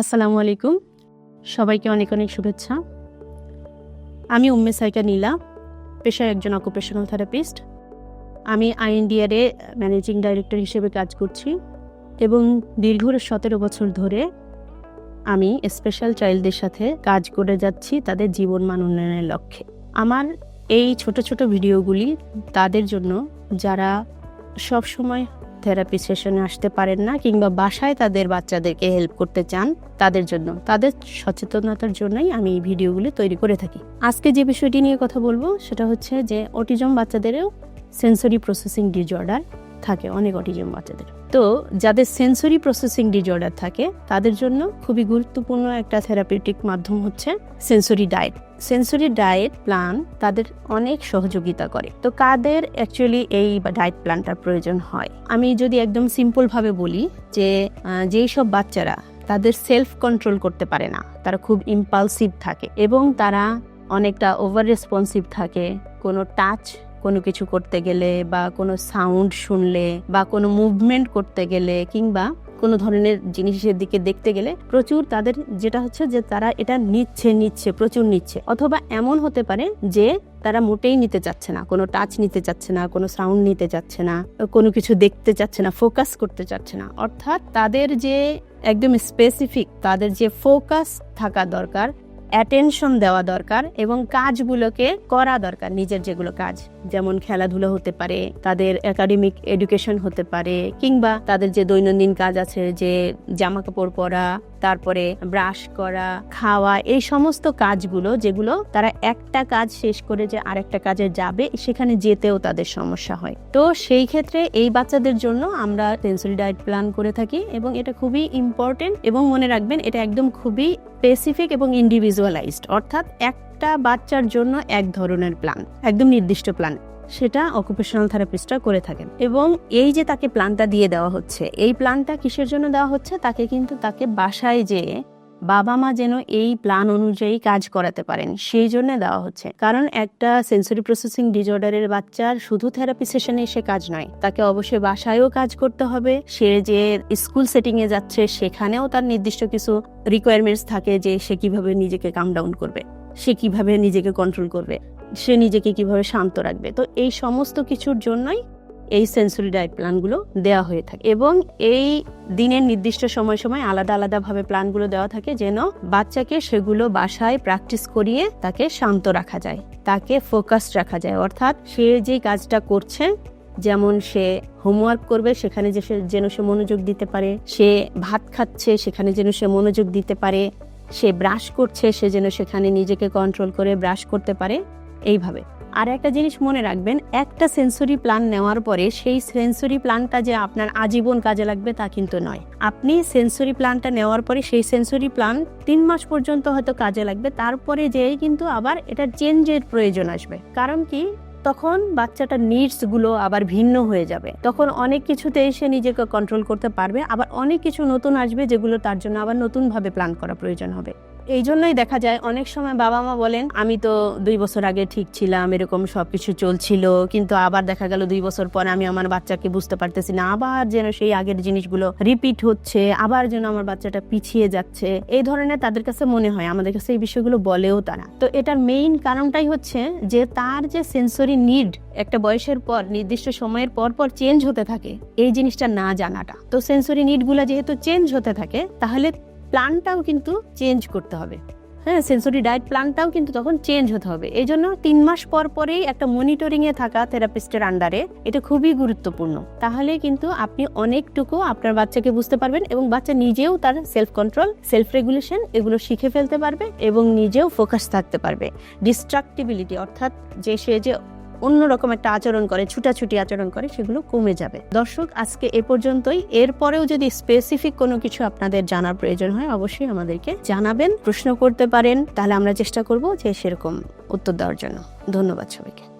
আসসালামু আলাইকুম। সবাইকে অনেক অনেক শুভেচ্ছা। আমি উম্মে সাইকা নীলা, পেশায় একজন অকুপেশনাল থেরাপিস্ট আমি আইএনডিআরে ম্যানেজিং ডাইরেক্টর হিসেবে কাজ করছি এবং দীর্ঘ সতেরো বছর ধরে আমি স্পেশাল চাইল্ডদের সাথে কাজ করে যাচ্ছি তাদের জীবন মান উন্নয়নের লক্ষ্যে। আমার এই ছোট ছোট ভিডিওগুলি তাদের জন্য যারা সব সময় থেরাপি সেশনে আসতে পারেন না কিংবা বাসায় তাদের বাচ্চাদেরকে হেল্প করতে চান তাদের জন্য। তাদের সচেতনতার জন্যই আমি এই ভিডিওগুলি তৈরি করে থাকি। আজকে যে বিষয়টি নিয়ে কথা বলব সেটা হচ্ছে যে অটিজম বাচ্চাদেরও সেন্সরি প্রসেসিং ডিজঅর্ডার থাকে অনেক অটিজম বাচ্চাদের। তো যাদের সেন্সরি প্রসেসিং ডিজর্ডার থাকে, তাদের জন্য খুবই গুরুত্বপূর্ণ একটা থেরাপিউটিক মাধ্যম হচ্ছে sensory diet sensory diet plan তাদের অনেক সহযোগিতা করে। তো কাদের অ্যাকচুয়ালি এই ডায়েট প্ল্যানটার প্রয়োজন হয়? আমি যদি একদম সিম্পলভাবে বলি যে যেই সব বাচ্চারা তাদের সেলফ কন্ট্রোল করতে পারে না, তারা খুব ইম্পালসিভ থাকে এবং তারা অনেকটা ওভার রেসপন্সিভ থাকে, কোনো টাচ কোনো কিছু করতে গেলে বা কোনো সাউন্ড শুনলে বা কোনো মুভমেন্ট করতে গেলে কিংবা কোনো ধরনের জিনিসের দিকে দেখতে গেলে প্রচুর তাদের যেটা হচ্ছে যে তারা এটা নিচ্ছে নিচ্ছে, প্রচুর নিচ্ছে। অথবা এমন হতে পারে যে তারা মোটেই নিতে চাচ্ছে না, কোনো টাচ নিতে চাচ্ছে না, কোনো সাউন্ড নিতে চাচ্ছে না, কোনো কিছু দেখতে চাচ্ছে না ফোকাস করতে চাচ্ছে না। অর্থাৎ তাদের যে একদম স্পেসিফিক তাদের যে ফোকাস থাকা দরকার অ্যাটেনশন দেওয়া দরকার এবং কাজগুলোকে করা দরকার, নিজের যেগুলো কাজ। যেমন খেলাধুলো হতে পারে, তাদের একাডেমিক এডুকেশন হতে পারে, কিংবা তাদের যে দৈনন্দিন কাজ আছে, যে জামা কাপড় পরা তারপরে ব্রাশ করা, খাওয়া, এই সমস্ত কাজগুলো যেগুলো তারা একটা কাজ শেষ করে যে আরেকটা কাজে যাবে, সেখানে যেতেও তাদের সমস্যা হয়। তো সেই ক্ষেত্রে এই বাচ্চাদের জন্য আমরা সেন্সরি ডায়েট প্ল্যান করে থাকি এবং এটা খুবই ইম্পর্টেন্ট এবং মনে রাখবেন এটা একদম খুবই স্পেসিফিক এবং ইন্ডিভিজুয়ালাইজড অর্থাৎ একটা বাচ্চার জন্য এক ধরনের প্ল্যান একদম নির্দিষ্ট প্ল্যান সেটা অকুপেশনাল থেরাপিস্টরা করে থাকেন। এবং এই যে তাকে প্ল্যানটা দিয়ে দেওয়া হচ্ছে, এই প্ল্যানটা কিসের জন্য দেওয়া হচ্ছে? তাকে কিন্তু তাকে বাসায় যেয়ে বাবা মা যেন এই প্ল্যান অনুযায়ী কাজ করাতে পারেন, সেই জন্য দেওয়া হচ্ছে। কারণ একটা সেন্সরি প্রসেসিং ডিজঅর্ডারের বাচ্চার শুধু থেরাপি সেশনে এসে কাজ নয়, তাকে অবশ্যই বাসায়ও কাজ করতে হবে। সে যে স্কুল সেটিং এ যাচ্ছে, সেখানেও তার নির্দিষ্ট কিছু রিকোয়ারমেন্টস থাকে যে সে কীভাবে নিজেকে কাম ডাউন করবে, সে কীভাবে নিজেকে কন্ট্রোল করবে। সে নিজেকে কীভাবে শান্ত রাখবে। তো এই সমস্ত কিছুর জন্যই এই সেন্সরি ডায়েট প্ল্যানগুলো দেওয়া হয়ে থাকে এবং এই দিনের নির্দিষ্ট সময় সময় আলাদা আলাদাভাবে প্ল্যানগুলো দেওয়া থাকে যেন বাচ্চাকে সেগুলো বাসায় প্র্যাকটিস করিয়ে তাকে শান্ত রাখা যায়, তাকে ফোকাসড রাখা যায়। অর্থাৎ সে যে কাজটা করছে, যেমন সে হোমওয়ার্ক করবে, সেখানে যে যেন সে মনোযোগ দিতে পারে, সে ভাত খাচ্ছে, সেখানে যেন সে মনোযোগ দিতে পারে, সে ব্রাশ করছে, সে যেন সেখানে নিজেকে কন্ট্রোল করে ব্রাশ করতে পারে এইভাবে। আর একটা জিনিস মনে রাখবেন, একটা সেন্সরি প্ল্যান নেওয়ার পরে সেই সেন্সরি প্ল্যানটা যে আপনার আজীবন কাজে লাগবে তা কিন্তু নয়। আপনি সেন্সরি প্ল্যানটা নেওয়ার পরে সেই সেন্সরি প্ল্যান তিন মাস পর্যন্ত হয়তো কাজে লাগবে, তারপরে যেই কিন্তু আবার এটা চেঞ্জের প্রয়োজন আসবে। কারণ কি? তখন বাচ্চাটার নিডসগুলো আবার ভিন্ন হয়ে যাবে। তখন অনেক কিছুতে এসে নিজেকে কন্ট্রোল করতে পারবে, আবার অনেক কিছু নতুন আসবে যেগুলো তার জন্য আবার নতুন ভাবে প্ল্যান করা প্রয়োজন হবে। এই জন্যই দেখা যায় অনেক সময় বাবা মা বলেন, আমি তো দুই বছর আগে ঠিক ছিলাম, এরকম সবকিছু চলছিল, কিন্তু আবার দেখা গেল দুই বছর পরে আমি আমার বাচ্চাকে বুঝতে পারতেছি না, আবার যেন সেই আগের জিনিসগুলো রিপিট হচ্ছে, আবার যেন আমার বাচ্চাটা পিছিয়ে যাচ্ছে। এই ধরনের তাদের কাছে মনে হয়, আমাদের কাছে এই বিষয়গুলো বলেও তারা। তো এটার মেইন কারণটাই হচ্ছে যে তার যে সেন্সরি নিড একটা বয়সের পর, নির্দিষ্ট সময়ের পর পর চেঞ্জ হতে থাকে, এই জিনিসটা না জানাটা। তো সেন্সরি নিডগুলো যেহেতু চেঞ্জ হতে থাকে, তাহলে প্ল্যানটাও কিন্তু চেঞ্জ করতে হবে। হ্যাঁ সেন্সরি ডায়েট প্ল্যানটাও কিন্তু তখন চেঞ্জ হতে হবে। এই জন্য তিন মাস পর পরেই একটা মনিটরিং এ থাকা থেরাপিস্টের আন্ডারে এটা খুবই গুরুত্বপূর্ণ। তাহলে কিন্তু আপনি অনেকটুকু আপনার বাচ্চাকে বুঝতে পারবেন এবং বাচ্চা নিজেও তার সেলফ কন্ট্রোল সেলফ রেগুলেশন এগুলো শিখে ফেলতে পারবে এবং নিজেও ফোকাস থাকতে পারবে। ডিস্ট্রাকটিবিলিটি অর্থাৎ যে সে যে অন্যরকম একটা আচরণ করে, ছুটাছুটি আচরণ করে, সেগুলো কমে যাবে। দর্শক, আজকে এ পর্যন্তই। এরপরেও যদি স্পেসিফিক কোনো কিছু আপনাদের জানার প্রয়োজন হয়, অবশ্যই আমাদেরকে জানাবেন, প্রশ্ন করতে পারেন, তাহলে আমরা চেষ্টা করব যে সেরকম উত্তর দেওয়ার জন্য। ধন্যবাদ সবাইকে।